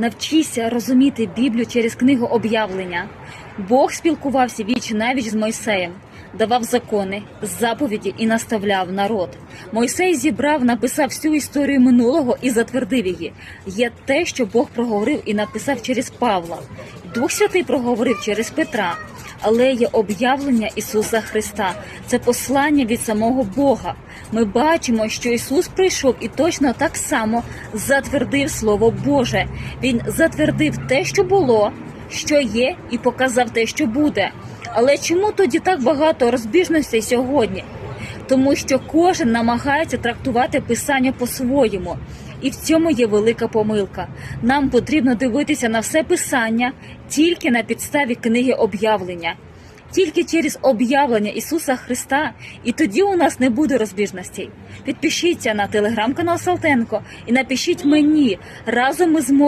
Навчися розуміти Біблію через книгу об'явлення. Бог спілкувався віч навіч з Мойсеєм, давав закони, заповіді і наставляв народ. Мойсей зібрав, написав всю історію минулого і затвердив її. Є те, що Бог проговорив і написав через Павла. Дух Святий проговорив через Петра. Але є об'явлення Ісуса Христа. Це послання від самого Бога. Ми бачимо, що Ісус прийшов і точно так само затвердив Слово Боже. Він затвердив те, що було, що є, і показав те, що буде. Але чому тоді так багато розбіжностей сьогодні? Тому що кожен намагається трактувати писання по-своєму, і в цьому є велика помилка. Нам потрібно дивитися на все писання тільки на підставі книги об'явлення, тільки через об'явлення Ісуса Христа, і тоді у нас не буде розбіжностей. Підпишіться на телеграм-канал Салтенко і напишіть мені разом ми зможемо.